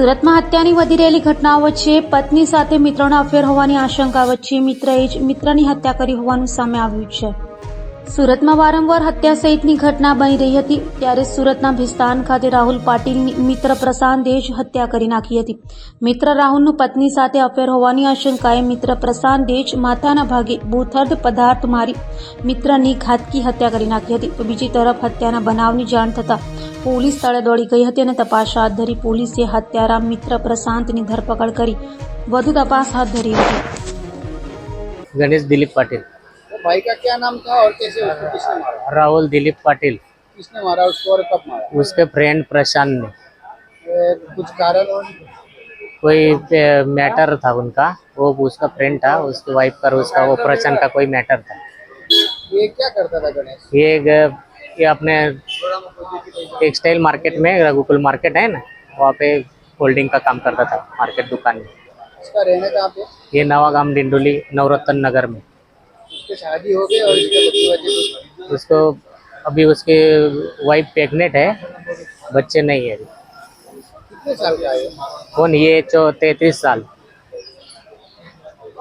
સુરતમાં હત્યાની વધી રહેલી ઘટનાઓ વચ્ચે પત્ની સાથે મિત્રોના અફેર હોવાની આશંકા વચ્ચે મિત્રએ જ મિત્રની હત્યા કરી હોવાનું સામે આવ્યું છે. સુરતમાં વારંવાર હત્યા સહિતની ઘટના બની રહી હતી, ત્યારે સુરતના ભિસ્તાન ખાતે રાહુલ પાટીલની મિત્ર પ્રશાંતે જ હત્યા કરી નાખી હતી. મિત્ર રાહુલનું પત્ની સાથે અફેર હોવાની આશંકાએ મિત્ર પ્રશાંતે જ માથાના ભાગે બોથર્દ પદાર્થ મારી મિત્રની ઘાતકી હત્યા કરી નાખી હતી. બીજી તરફ હત્યાના બનાવની જાણ થતાં પોલીસ સ્થળે દોડી ગઈ હતી અને તપાસ હાથ ધરી પોલીસે હત્યારા મિત્ર પ્રશાંતની ધરપકડ કરી વધુ તપાસ હાથ ધરી હતી गणेश दिलीप पाटिल वो भाई का क्या नाम था और कैसे उसको किसने मारा राहुल दिलीप पाटिल किसने मारा उसको और कब मारा उसके फ्रेंड प्रशांत ने ये कुछ कारण और कोई मैटर था उनका वो उसका फ्रेंड था उसकी वाइफ का और उसका वो प्रशांत का कोई मैटर था ये क्या करता था गणेश ये एक, ये अपने टेक्सटाइल मार्केट में रघुकुल मार्केट है ना वहाँ पे होल्डिंग का काम करता था मार्केट दुकान में। इसका रहने कहाँ पे? ये नवागाम डिंडोली नवरत्न नगर में। शादी हो गई और इसके उसको अभी उसके वाइफ प्रेग्नेंट है बच्चे नहीं है अभी। का? कौन? ये चौ तैतीस साल।